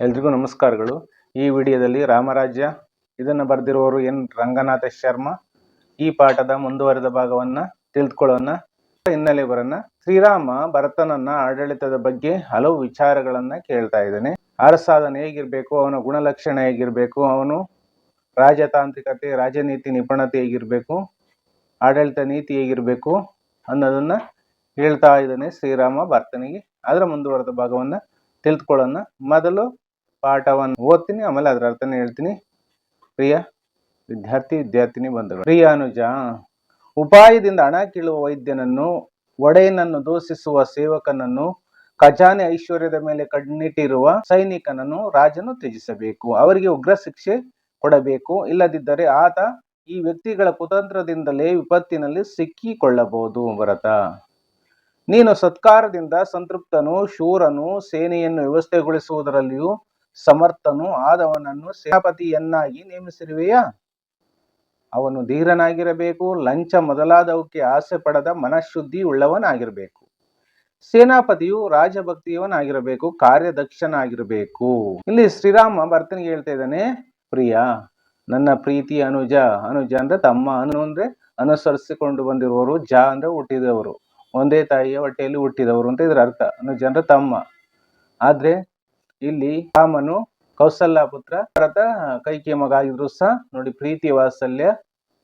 ಎಲ್ರಿಗೂ ನಮಸ್ಕಾರಗಳು. ಈ ವಿಡಿಯೋದಲ್ಲಿ ರಾಮರಾಜ್ಯ, ಇದನ್ನು ಬರೆದಿರುವವರು ಎನ್ ರಂಗನಾಥ ಶರ್ಮಾ. ಈ ಪಾಠದ ಮುಂದುವರೆದ ಭಾಗವನ್ನ ತಿಳಿದುಕೊಳ್ಳೋಣ. ಹಿನ್ನೆಲೆ ಬರೋಣ. ಶ್ರೀರಾಮ ಭರತನನ್ನ ಆಡಳಿತದ ಬಗ್ಗೆ ಹಲವು ವಿಚಾರಗಳನ್ನ ಕೇಳ್ತಾ ಇದ್ದಾನೆ. ಅರಸಾದನ ಹೇಗಿರಬೇಕು, ಅವನ ಗುಣಲಕ್ಷಣ ಹೇಗಿರಬೇಕು, ಅವನು ರಾಜತಾಂತ್ರಿಕತೆ, ರಾಜನೀತಿ ನಿಪುಣತೆ ಹೇಗಿರಬೇಕು, ಆಡಳಿತ ನೀತಿ ಹೇಗಿರಬೇಕು ಅನ್ನೋದನ್ನ ಹೇಳ್ತಾ ಇದ್ದಾನೆ ಶ್ರೀರಾಮ ಭರತನಿಗೆ. ಅದರ ಮುಂದುವರೆದ ಭಾಗವನ್ನ ತಿಳಿದುಕೊಳ್ಳೋಣ. ಮೊದಲು ಪಾಠವನ್ನು ಓದ್ತೀನಿ, ಆಮೇಲೆ ಅದರ ಅರ್ಥನೇ ಹೇಳ್ತೀನಿ. ಪ್ರಿಯ ವಿದ್ಯಾರ್ಥಿ, ವಿದ್ಯಾರ್ಥಿನಿ, ಬಂಧುಗಳು. ಪ್ರಿಯ ಅನುಜ, ಉಪಾಯದಿಂದ ಹಣ ಕೀಳುವ ವೈದ್ಯನನ್ನು, ಒಡೆಯನನ್ನು ದೂಷಿಸುವ ಸೇವಕನನ್ನು, ಖಜಾನೆ ಐಶ್ವರ್ಯದ ಮೇಲೆ ಕಣ್ಣಿಟ್ಟಿರುವ ಸೈನಿಕನನ್ನು ರಾಜನು ತ್ಯಜಿಸಬೇಕು. ಅವರಿಗೆ ಉಗ್ರ ಶಿಕ್ಷೆ ಕೊಡಬೇಕು. ಇಲ್ಲದಿದ್ದರೆ ಆತ ಈ ವ್ಯಕ್ತಿಗಳ ಕುತಂತ್ರದಿಂದಲೇ ವಿಪತ್ತಿನಲ್ಲಿ ಸಿಕ್ಕಿಕೊಳ್ಳಬಹುದು ಭರತ ನೀನು ಸತ್ಕಾರದಿಂದ ಸಂತೃಪ್ತನು, ಶೂರನು, ಸೇನೆಯನ್ನು ವ್ಯವಸ್ಥೆಗೊಳಿಸುವುದರಲ್ಲಿಯೂ ಸಮರ್ಥನು ಆದವನನ್ನು ಸೇನಾಪತಿಯನ್ನಾಗಿ ನೇಮಿಸಿರುವೆಯಾ? ಅವನು ಧೀರನಾಗಿರಬೇಕು, ಲಂಚ ಮೊದಲಾದವಕ್ಕೆ ಆಸೆ ಪಡದ ಮನಃಶುದ್ಧಿ ಉಳ್ಳವನಾಗಿರಬೇಕು ಸೇನಾಪತಿಯು ರಾಜಭಕ್ತಿಯವನಾಗಿರಬೇಕು, ಕಾರ್ಯದಕ್ಷನಾಗಿರಬೇಕು. ಇಲ್ಲಿ ಶ್ರೀರಾಮ ಭರ್ತನಿಗೆ ಹೇಳ್ತಾ ಇದ್ದಾನೆ, ಪ್ರಿಯ, ನನ್ನ ಪ್ರೀತಿ ಅನುಜ ಅನುಜ ಅಂದ್ರೆ ತಮ್ಮ ಅನು ಅಂದ್ರೆ ಅನುಸರಿಸಿಕೊಂಡು ಬಂದಿರುವವರು, ಜ ಅಂದ್ರೆ ಹುಟ್ಟಿದವರು. ಒಂದೇ ತಾಯಿಯ ಹೊಟ್ಟೆಯಲ್ಲಿ ಹುಟ್ಟಿದವರು ಅಂತ ಇದರ ಅರ್ಥ. ಅನುಜ ಅಂದ್ರೆ ತಮ್ಮ. ಆದ್ರೆ ಇಲ್ಲಿ ರಾಮನು ಕೌಸಲ್ಯ ಪುತ್ರ ಭರತ ಕೈಕಿಯ ಮಗ ಆಗಿದ್ರು ಸಹ ನೋಡಿ ಪ್ರೀತಿ ವಾತ್ಸಲ್ಯ,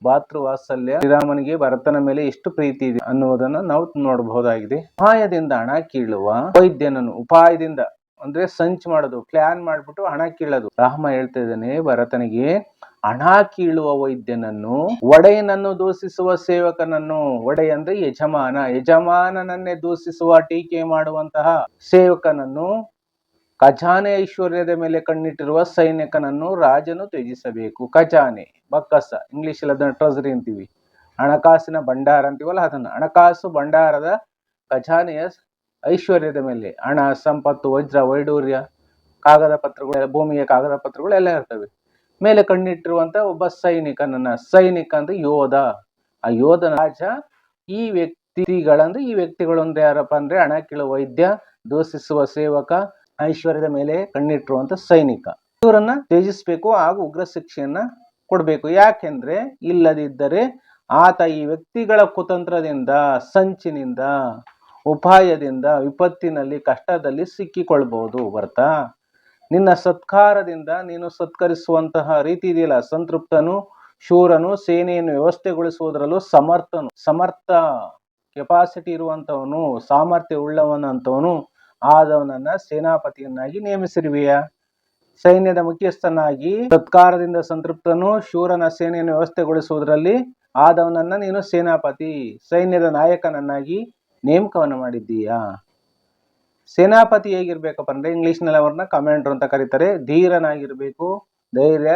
ಭಾತೃ ವಾತ್ಸಲ್ಯ. ಶ್ರೀರಾಮನಿಗೆ ಭರತನ ಮೇಲೆ ಎಷ್ಟು ಪ್ರೀತಿ ಇದೆ ಅನ್ನುವುದನ್ನ ನಾವು ನೋಡಬಹುದಾಗಿದೆ. ಉಪಾಯದಿಂದ ಹಣ ಕೀಳುವ ವೈದ್ಯನನ್ನು ಉಪಾಯದಿಂದ ಅಂದ್ರೆ ಸಂಚ್ ಮಾಡೋದು ಪ್ಲಾನ್ ಮಾಡ್ಬಿಟ್ಟು ಹಣ ಕೀಳೋದು. ರಾಮ ಹೇಳ್ತಾ ಇದ್ದಾನೆ, ಭರತನಿಗೆ ಹಣ ಕೀಳುವ ವೈದ್ಯನನ್ನು, ಒಡೆಯನನ್ನು ದೂಷಿಸುವ ಸೇವಕನನ್ನು ಒಡೆ ಅಂದ್ರೆ ಯಜಮಾನ, ಯಜಮಾನನನ್ನೇ ದೂಷಿಸುವ, ಟೀಕೆ ಮಾಡುವಂತಹ ಸೇವಕನನ್ನು ಖಜಾನೆ ಐಶ್ವರ್ಯದ ಮೇಲೆ ಕಣ್ಣಿಟ್ಟಿರುವ ಸೈನಿಕನನ್ನು ರಾಜನು ತ್ಯಜಿಸಬೇಕು. ಖಜಾನೆ, ಬಕ್ಕಸ ಇಂಗ್ಲಿಷ್ ಅದನ್ನ ಅಂತೀವಿ. ಹಣಕಾಸಿನ ಭಂಡಾರ ಅಂತೀವಲ್ಲ ಅದನ್ನ. ಹಣಕಾಸು ಭಂಡಾರದ ಖಜಾನೆಯ ಐಶ್ವರ್ಯದ ಮೇಲೆ ಹಣ, ಸಂಪತ್ತು, ವಜ್ರ, ವೈಡೂರ್ಯ, ಕಾಗದ ಪತ್ರಗಳು, ಭೂಮಿಯ ಕಾಗದ ಪತ್ರಗಳು ಎಲ್ಲ ಇರ್ತವೆ. ಮೇಲೆ ಕಣ್ಣಿಟ್ಟಿರುವಂತ ಒಬ್ಬ ಸೈನಿಕನನ್ನ. ಸೈನಿಕ ಅಂದ್ರೆ ಯೋಧ. ಆ ಯೋಧನ ರಾಜ ಈ ವ್ಯಕ್ತಿಗಳಂದ್ರೆ ಈ ವ್ಯಕ್ತಿಗಳು ಅಂದ್ರೆ ಯಾರಪ್ಪ ಅಂದ್ರೆ ಹಣ ಕೀಳುವ ವೈದ್ಯ, ದೂಷಿಸುವ ಸೇವಕ ಐಶ್ವರ್ಯದ ಮೇಲೆ ಕಣ್ಣಿಟ್ಟಿರುವಂತ ಸೈನಿಕ. ಇವರನ್ನ ತ್ಯಜಿಸಬೇಕು ಹಾಗೂ ಉಗ್ರ ಶಿಕ್ಷೆಯನ್ನ ಕೊಡಬೇಕು. ಯಾಕೆಂದ್ರೆ ಇಲ್ಲದಿದ್ದರೆ ಆತ ಈ ವ್ಯಕ್ತಿಗಳ ಕುತಂತ್ರದಿಂದ, ಸಂಚಿನಿಂದ, ಉಪಾಯದಿಂದ, ವಿಪತ್ತಿನಲ್ಲಿ, ಕಷ್ಟದಲ್ಲಿ ಸಿಕ್ಕಿಕೊಳ್ಬಹುದು. ಬರ್ತಾ? ನಿನ್ನ ಸತ್ಕಾರದಿಂದ ನೀನು ಸತ್ಕರಿಸುವಂತಹ ರೀತಿ ಇದೆಯಲ್ಲ, ಸಂತೃಪ್ತನು, ಶೂರನು, ಸೇನೆಯನ್ನು ವ್ಯವಸ್ಥೆಗೊಳಿಸುವುದರಲ್ಲೂ ಸಮರ್ಥನು, ಸಮರ್ಥ ಕೆಪಾಸಿಟಿ ಇರುವಂತವನು, ಸಾಮರ್ಥ್ಯ ಉಳ್ಳವನಂತವನು ಆದವನನ್ನ ಸೇನಾಪತಿಯನ್ನಾಗಿ ನೇಮಿಸಿರುವೆಯ? ಸೈನ್ಯದ ಮುಖ್ಯಸ್ಥನಾಗಿ ಸತ್ಕಾರದಿಂದ ಸಂತೃಪ್ತನು ಶೂರನ ಸೇನೆಯನ್ನು ವ್ಯವಸ್ಥೆಗೊಳಿಸುವುದರಲ್ಲಿ ಆದವನನ್ನ ನೀನು ಸೇನಾಪತಿ, ಸೈನ್ಯದ ನಾಯಕನನ್ನಾಗಿ ನೇಮಕವನ್ನು ಮಾಡಿದ್ದೀಯಾ? ಸೇನಾಪತಿ ಹೇಗಿರ್ಬೇಕಪ್ಪ ಅಂದ್ರೆ ಇಂಗ್ಲಿಷ್ನಲ್ಲಿ ಅವ್ರನ್ನ ಕಮಾಂಡರ್ ಅಂತ ಕರೀತಾರೆ. ಧೀರನಾಗಿರ್ಬೇಕು, ಧೈರ್ಯ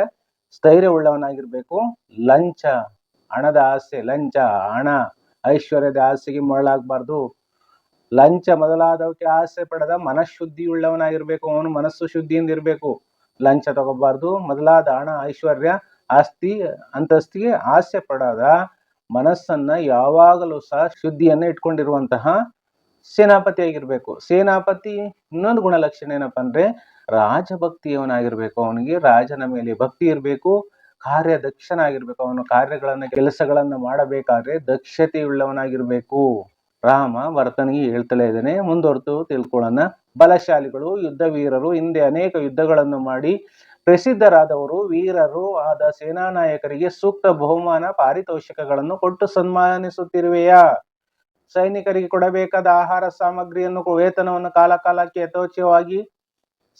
ಸ್ಥೈರ್ಯ ಉಳ್ಳವನಾಗಿರ್ಬೇಕು ಲಂಚ, ಹಣದ ಆಸೆ, ಲಂಚ, ಹಣ, ಐಶ್ವರ್ಯದ ಆಸೆಗೆ ಮರಳಾಗಬಾರ್ದು. ಲಂಚ ಮೊದಲಾದವಕ್ಕೆ ಆಸೆ ಪಡದ ಮನಃಶುದ್ಧಿ ಉಳ್ಳವನಾಗಿರ್ಬೇಕು ಅವನು ಮನಸ್ಸು ಶುದ್ಧಿಯಿಂದ ಇರಬೇಕು. ಲಂಚ ತಗೋಬಾರ್ದು, ಮೊದಲಾದ ಹಣ, ಐಶ್ವರ್ಯ, ಆಸ್ತಿ, ಅಂತಸ್ತಿಗೆ ಆಸೆ ಪಡದ ಮನಸ್ಸನ್ನ ಯಾವಾಗಲೂ ಸಹ ಶುದ್ಧಿಯನ್ನ ಇಟ್ಕೊಂಡಿರುವಂತಹ ಸೇನಾಪತಿ ಆಗಿರ್ಬೇಕು ಸೇನಾಪತಿ ಇನ್ನೊಂದು ಗುಣಲಕ್ಷಣ ಏನಪ್ಪಾ ಅಂದ್ರೆ ರಾಜಭಕ್ತಿಯವನಾಗಿರ್ಬೇಕು. ಅವನಿಗೆ ರಾಜನ ಮೇಲೆ ಭಕ್ತಿ ಇರಬೇಕು, ಕಾರ್ಯದಕ್ಷನಾಗಿರ್ಬೇಕು. ಅವನು ಕಾರ್ಯಗಳನ್ನ, ಕೆಲಸಗಳನ್ನ ಮಾಡಬೇಕಾದ್ರೆ ದಕ್ಷತೆಯುಳ್ಳವನಾಗಿರ್ಬೇಕು. ರಾಮ ಭರತನಿಗೆ ಹೇಳ್ತಲೇ ಇದ್ದಾನೆ ಮುಂದುವರೆದು ತಿಳ್ಕೊಳ್ಳೋಣ. ಬಲಶಾಲಿಗಳು ಯುದ್ಧ ವೀರರು ಹಿಂದೆ ಅನೇಕ ಯುದ್ಧಗಳನ್ನು ಮಾಡಿ ಪ್ರಸಿದ್ಧರಾದವರು, ವೀರರು ಆದ ಸೇನಾ ನಾಯಕರಿಗೆ ಸೂಕ್ತ ಬಹುಮಾನ ಪಾರಿತೋಷಿಕಗಳನ್ನು ಕೊಟ್ಟು ಸನ್ಮಾನಿಸುತ್ತಿರುವೆಯಾ? ಸೈನಿಕರಿಗೆ ಕೊಡಬೇಕಾದ ಆಹಾರ ಸಾಮಗ್ರಿಯನ್ನು, ವೇತನವನ್ನು ಕಾಲ ಕಾಲಕ್ಕೆ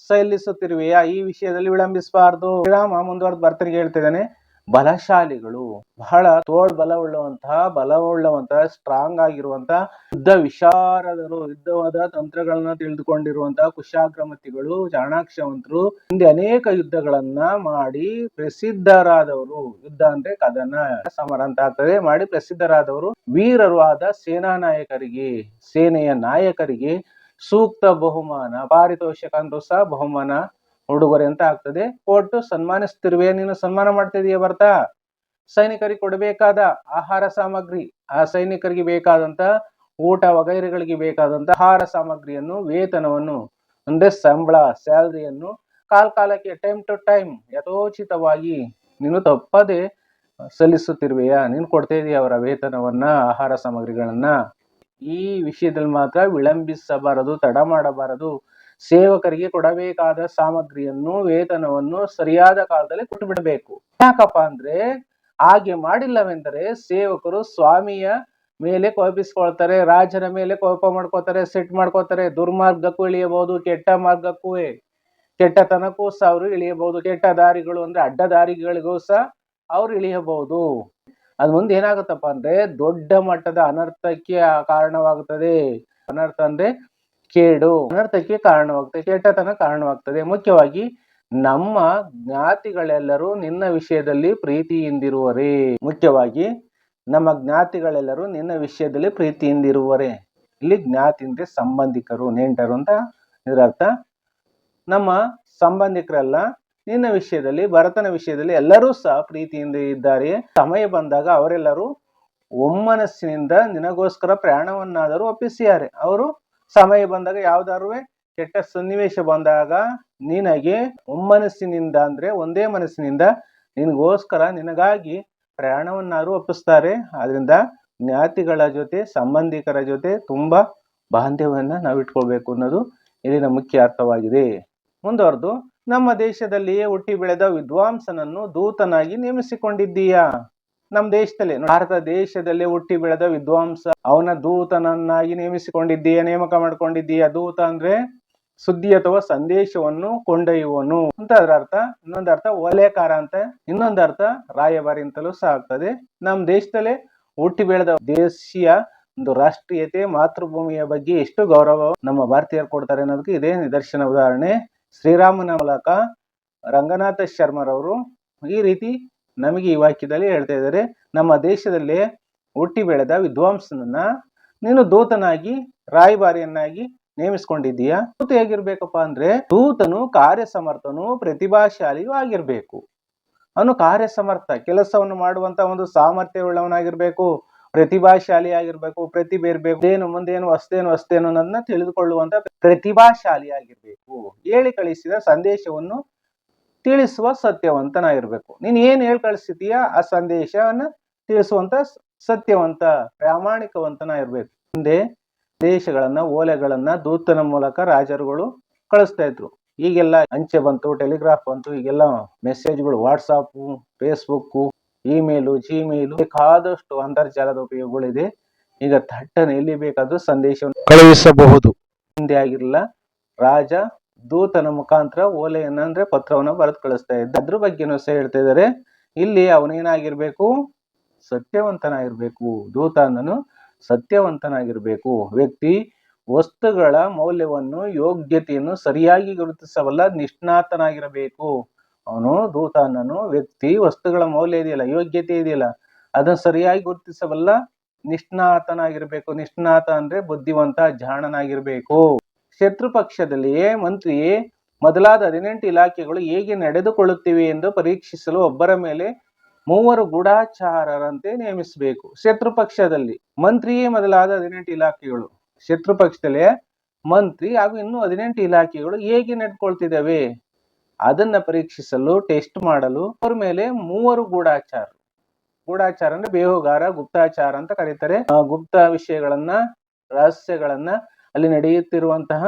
ಸಲ್ಲಿಸುತ್ತಿರುವೆಯಾ? ಈ ವಿಷಯದಲ್ಲಿ ವಿಳಂಬಿಸಬಾರದು. ಶ್ರೀರಾಮ ಮುಂದುವರೆದು ಭರ್ತನಿಗೆ ಹೇಳ್ತಿದ್ದಾನೆ. ಬಲಶಾಲಿಗಳು ಬಹಳ ತೋಳ್ ಬಲವುಳ್ಳವಂತಹ ಬಲವುಳ್ಳವಂತಹ ಸ್ಟ್ರಾಂಗ್ ಆಗಿರುವಂತಹ ಯುದ್ಧ ವಿಶಾರದರು ಯುದ್ಧವಾದ ತಂತ್ರಗಳನ್ನ ತಿಳಿದುಕೊಂಡಿರುವಂತಹ ಕುಶಾಗ್ರಮತಿಗಳು ಚಾಣಾಕ್ಷವಂತರು ಹಿಂದೆ ಅನೇಕ ಯುದ್ಧಗಳನ್ನ ಮಾಡಿ ಪ್ರಸಿದ್ಧರಾದವರು. ಯುದ್ಧ ಅಂದ್ರೆ ಕದನ, ಸಮರ ಅಂತ ಆಗ್ತದೆ. ಮಾಡಿ ಪ್ರಸಿದ್ಧರಾದವರು ವೀರರು ಆದ ಸೇನಾ ನಾಯಕರಿಗೆ ಸೇನೆಯ ನಾಯಕರಿಗೆ ಸೂಕ್ತ ಬಹುಮಾನ ಪಾರಿತೋಷಕ ಅಂತ ಸಹ ಬಹುಮಾನ. ಉಡುಗೊರೆ ಅಂತ ಆಗ್ತದೆ. ಕೊಟ್ಟು ಸನ್ಮಾನಿಸ್ತಿರುವೆ ನೀನು ಸನ್ಮಾನ ಮಾಡ್ತಿದೀಯ ಬರ್ತಾ? ಸೈನಿಕರಿಗೆ ಕೊಡಬೇಕಾದ ಆಹಾರ ಸಾಮಗ್ರಿ, ಆ ಸೈನಿಕರಿಗೆ ಬೇಕಾದಂತ ಊಟ ವಗೈರೆಗಳಿಗೆ ಬೇಕಾದಂತ ಆಹಾರ ಸಾಮಗ್ರಿಯನ್ನು, ವೇತನವನ್ನು, ಅಂದ್ರೆ ಸಂಬಳ, ಸ್ಯಾಲರಿಯನ್ನು ಕಾಲ ಕಾಲಕ್ಕೆ ಟೈಮ್ ಟು ಟೈಮ್ ಯಥೋಚಿತವಾಗಿ ನೀನು ತಪ್ಪದೆ ಸಲ್ಲಿಸುತ್ತಿರುವೆಯಾ? ನೀನು ಕೊಡ್ತಾ ಇದೀಯ ಅವರ ವೇತನವನ್ನ, ಆಹಾರ ಸಾಮಗ್ರಿಗಳನ್ನ? ಈ ವಿಷಯದಲ್ಲಿ ಮಾತ್ರ ವಿಳಂಬಿಸಬಾರದು, ತಡ ಮಾಡಬಾರದು. ಸೇವಕರಿಗೆ ಕೊಡಬೇಕಾದ ಸಾಮಗ್ರಿಯನ್ನು, ವೇತನವನ್ನು ಸರಿಯಾದ ಕಾಲದಲ್ಲಿ ಕೊಟ್ಟು ಬಿಡಬೇಕು ಯಾಕಪ್ಪ ಅಂದ್ರೆ ಹಾಗೆ ಮಾಡಿಲ್ಲವೆಂದರೆ ಸೇವಕರು ಸ್ವಾಮಿಯ ಮೇಲೆ ಕೋಪಿಸ್ಕೊಳ್ತಾರೆ, ರಾಜರ ಮೇಲೆ ಕೋಪ ಮಾಡ್ಕೋತಾರೆ ಸೆಟ್ ಮಾಡ್ಕೋತಾರೆ ದುರ್ಮಾರ್ಗಕ್ಕೂ ಇಳಿಯಬಹುದು, ಕೆಟ್ಟ ಮಾರ್ಗಕ್ಕೂ ಕೆಟ್ಟತನಕ್ಕೂ ಸಹ ಅವರು ಇಳಿಯಬಹುದು. ಕೆಟ್ಟ ದಾರಿಗಳು ಅಂದ್ರೆ ಅಡ್ಡ ದಾರಿಗಳಿಗೂ ಸಹ ಅವ್ರು ಇಳಿಯಬಹುದು. ಅದ್ ಮುಂದೆ ಏನಾಗುತ್ತಪ್ಪ ಅಂದ್ರೆ ದೊಡ್ಡ ಮಟ್ಟದ ಅನರ್ಥಕ್ಕೆ ಕಾರಣವಾಗುತ್ತದೆ. ಅನರ್ಥ ಅಂದ್ರೆ ಕೇಡು ಅನರ್ಥಕ್ಕೆ ಕಾರಣವಾಗ್ತದೆ ಕೆಟ್ಟತನ ಕಾರಣವಾಗ್ತದೆ. ಮುಖ್ಯವಾಗಿ ನಮ್ಮ ಜ್ಞಾತಿಗಳೆಲ್ಲರೂ ನಿನ್ನ ವಿಷಯದಲ್ಲಿ ಪ್ರೀತಿಯಿಂದಿರುವರೇ. ಮುಖ್ಯವಾಗಿ ನಮ್ಮ ಜ್ಞಾತಿಗಳೆಲ್ಲರೂ ನಿನ್ನ ವಿಷಯದಲ್ಲಿ ಪ್ರೀತಿಯಿಂದಿರುವರೇ. ಇಲ್ಲಿ ಜ್ಞಾತಿ ಸಂಬಂಧಿಕರು, ನೆಂಟರು ಅಂತ ಇದರರ್ಥ ನಮ್ಮ ಸಂಬಂಧಿಕರೆಲ್ಲ ನಿನ್ನ ವಿಷಯದಲ್ಲಿ, ಭರತನ ವಿಷಯದಲ್ಲಿ ಎಲ್ಲರೂ ಸಹ ಪ್ರೀತಿಯಿಂದ ಇದ್ದಾರೆ. ಸಮಯ ಬಂದಾಗ ಅವರೆಲ್ಲರೂ ಒಮ್ಮನಸ್ಸಿನಿಂದ ನಿನಗೋಸ್ಕರ ಪ್ರಯಾಣವನ್ನಾದರೂ ಒಪ್ಪಿಸಿದ್ದಾರೆ. ಅವರು ಸಮಯ ಬಂದಾಗ ಯಾವ್ದಾರು ಕೆಟ್ಟ ಸನ್ನಿವೇಶ ಬಂದಾಗ ನಿನಗೆ ಒಮ್ಮನಸ್ಸಿನಿಂದ ಅಂದ್ರೆ ಒಂದೇ ಮನಸ್ಸಿನಿಂದ ನಿನಗೋಸ್ಕರ ನಿನಗಾಗಿ ಪ್ರಯಾಣವನ್ನಾರು ಒಪ್ಪಿಸ್ತಾರೆ. ಆದ್ರಿಂದ ಜ್ಞಾತಿಗಳ ಜೊತೆ, ಸಂಬಂಧಿಕರ ಜೊತೆ ತುಂಬಾ ಬಾಂಧವ್ಯವನ್ನ ನಾವು ಇಟ್ಕೊಳ್ಬೇಕು ಅನ್ನೋದು ಇಲ್ಲಿನ ಮುಖ್ಯ ಅರ್ಥವಾಗಿದೆ. ಮುಂದುವರೆದು, ನಮ್ಮ ದೇಶದಲ್ಲಿಯೇ ಹುಟ್ಟಿ ಬೆಳೆದ ವಿದ್ವಾಂಸನನ್ನು ದೂತನಾಗಿ ನೇಮಿಸಿಕೊಂಡಿದ್ದೀಯಾ? ನಮ್ಮ ದೇಶದಲ್ಲಿ ಭಾರತ ದೇಶದಲ್ಲಿ ಹುಟ್ಟಿ ಬೆಳೆದ ವಿದ್ವಾಂಸ. ಅವನ ದೂತನನ್ನಾಗಿ ನೇಮಿಸಿಕೊಂಡಿದ್ದೀಯ, ನೇಮಕ ಮಾಡ್ಕೊಂಡಿದ್ದೀಯ. ದೂತ ಅಂದ್ರೆ ಸುದ್ದಿ ಅಥವಾ ಸಂದೇಶವನ್ನು ಕೊಂಡೊಯ್ಯುವನು. ಅಂತ ಅದರ ಅರ್ಥ, ಇನ್ನೊಂದು ಅರ್ಥ, ಓಲೆಕಾರ ಅಂತ, ಇನ್ನೊಂದು ಅರ್ಥ, ರಾಯಭಾರಿ ಅಂತಲೂ ಸಹ ಆಗ್ತದೆ. ನಮ್ಮ ದೇಶದಲ್ಲೇ ಹುಟ್ಟಿ ಬೆಳೆದ ದೇಶೀಯ ಒಂದು ರಾಷ್ಟ್ರೀಯತೆ, ಮಾತೃಭೂಮಿಯ ಬಗ್ಗೆ ಎಷ್ಟು ಗೌರವ ನಮ್ಮ ಭಾರತೀಯರು ಕೊಡ್ತಾರೆ ಅನ್ನೋದಕ್ಕೆ ಇದೇ ನಿದರ್ಶನ, ಉದಾಹರಣೆ. ಶ್ರೀರಾಮನ ಮೂಲಕ ರಂಗನಾಥ ಶರ್ಮರವರು ಈ ರೀತಿ ನಮಗೆ ಈ ವಾಕ್ಯದಲ್ಲಿ ಹೇಳ್ತಾ ಇದ್ದಾರೆ, ನಮ್ಮ ದೇಶದಲ್ಲಿ ಹುಟ್ಟಿ ಬೆಳೆದ ವಿದ್ವಾಂಸನನ್ನ ನೀನು ದೂತನಾಗಿ, ರಾಯಭಾರಿಯನ್ನಾಗಿ ನೇಮಿಸ್ಕೊಂಡಿದ್ದೀಯಾ? ದೂತ ಹೇಗಿರ್ಬೇಕಪ್ಪ ಅಂದ್ರೆ ದೂತನು, ಕಾರ್ಯಸಮರ್ಥನು, ಪ್ರತಿಭಾಶಾಲಿಯೂ ಆಗಿರ್ಬೇಕು. ಅವನು ಕಾರ್ಯಸಮರ್ಥ, ಕೆಲಸವನ್ನು ಮಾಡುವಂತ ಒಂದು ಸಾಮರ್ಥ್ಯವುಳ್ಳವನಾಗಿರ್ಬೇಕು, ಪ್ರತಿಭಾಶಾಲಿ ಆಗಿರ್ಬೇಕು, ಪ್ರತಿಭೆ ಇರ್ಬೇಕು ಏನು ಮುಂದೇನು, ಅಷ್ಟೇನು ಹೊಸ್ತೇನು ಅನ್ನೋದನ್ನ ತಿಳಿದುಕೊಳ್ಳುವಂತ ಪ್ರತಿಭಾಶಾಲಿ ಆಗಿರ್ಬೇಕು. ಹೇಳಿ ಕಳಿಸಿದ ಸಂದೇಶವನ್ನು ತಿಳಿಸುವ ಸತ್ಯವಂತನಾಗಿರ್ಬೇಕು. ನೀನು ಏನ್ ಹೇಳಿ ಕಳಿಸ್ತೀಯ ಆ ಸಂದೇಶವನ್ನ ತಿಳಿಸುವಂತ ಸತ್ಯವಂತ ಪ್ರಾಮಾಣಿಕವಂತನಾಗಿರ್ಬೇಕು. ಹಿಂದೆ ದೇಶಗಳನ್ನ ಓಲೆಗಳನ್ನ ದೂತನ ಮೂಲಕ ರಾಜರುಗಳು ಕಳಿಸ್ತಾ ಇದ್ರು. ಈಗೆಲ್ಲ ಅಂಚೆ ಬಂತು ಟೆಲಿಗ್ರಾಫ್ ಬಂತು ಈಗೆಲ್ಲ ಮೆಸೇಜ್ಗಳು ವಾಟ್ಸಾಪ್ ಫೇಸ್ಬುಕ್ ಇಮೇಲು ಜಿಮೇಲು ಬೇಕಾದಷ್ಟು ಅಂತರ್ಜಾಲದ ಉಪಯೋಗಗಳಿದೆ. ಈಗ ಥಟ್ಟನೆ ಎಲ್ಲಿ ಬೇಕಾದ್ರೂ ಸಂದೇಶವನ್ನು ಕಳುಹಿಸಬಹುದು. ಹಿಂದೆ ಆಗಿರಲಿಲ್ಲ. ರಾಜ ದೂತನ ಮುಖಾಂತರ ಓಲೆಯನ್ನ ಅಂದ್ರೆ ಪತ್ರವನ್ನು ಬರೆದು ಕಳಿಸ್ತಾ ಇದ್ದ. ಅದ್ರ ಬಗ್ಗೆನೂ ಸಹ ಹೇಳ್ತಾ ಇದ್ದಾರೆ. ಇಲ್ಲಿ ಅವನೇನಾಗಿರ್ಬೇಕು? ಸತ್ಯವಂತನಾಗಿರ್ಬೇಕು. ದೂತ ಅನ್ನನು ಸತ್ಯವಂತನಾಗಿರ್ಬೇಕು. ವ್ಯಕ್ತಿ ವಸ್ತುಗಳ ಮೌಲ್ಯವನ್ನು, ಯೋಗ್ಯತೆಯನ್ನು ಸರಿಯಾಗಿ ಗುರುತಿಸಬಲ್ಲ ನಿಷ್ಣಾತನಾಗಿರಬೇಕು. ಅವನು ದೂತ ಅನ್ನನು ವ್ಯಕ್ತಿ ವಸ್ತುಗಳ ಮೌಲ್ಯ ಇದೆಯಲ್ಲ, ಯೋಗ್ಯತೆ ಇದೆಯಲ್ಲ, ಅದನ್ನು ಸರಿಯಾಗಿ ಗುರುತಿಸಬಲ್ಲ ನಿಷ್ಣಾತನಾಗಿರ್ಬೇಕು. ನಿಷ್ಣಾತ ಅಂದ್ರೆ ಬುದ್ಧಿವಂತ, ಜಾಣನಾಗಿರ್ಬೇಕು. ಶತ್ರು ಪಕ್ಷದಲ್ಲಿಯೇ ಮಂತ್ರಿ ಮೊದಲಾದ ಹದಿನೆಂಟು ಇಲಾಖೆಗಳು ಹೇಗೆ ನಡೆದುಕೊಳ್ಳುತ್ತಿವೆ ಎಂದು ಪರೀಕ್ಷಿಸಲು ಒಬ್ಬರ ಮೇಲೆ ಮೂವರು ಗೂಢಾಚಾರರಂತೆ ನೇಮಿಸಬೇಕು. ಶತ್ರು ಪಕ್ಷದಲ್ಲಿ ಮಂತ್ರಿಯೇ ಮೊದಲಾದ ಹದಿನೆಂಟು ಇಲಾಖೆಗಳು. ಶತ್ರು ಪಕ್ಷದಲ್ಲೇ ಮಂತ್ರಿ ಹಾಗೂ ಇನ್ನೂ ಹದಿನೆಂಟು ಇಲಾಖೆಗಳು ಹೇಗೆ ನಡ್ಕೊಳ್ತಿದ್ದಾವೆ? ಅದನ್ನ ಪರೀಕ್ಷಿಸಲು, ಟೆಸ್ಟ್ ಮಾಡಲು ಅವ್ರ ಮೇಲೆ ಮೂವರು ಗೂಢಾಚಾರ. ಗೂಢಾಚಾರ ಅಂದ್ರೆ ಬೇಹುಗಾರ, ಗುಪ್ತಾಚಾರ ಅಂತ ಕರೀತಾರೆ. ಗುಪ್ತ ವಿಷಯಗಳನ್ನ, ರಹಸ್ಯಗಳನ್ನ ಅಲ್ಲಿ ನಡೆಯುತ್ತಿರುವಂತಹ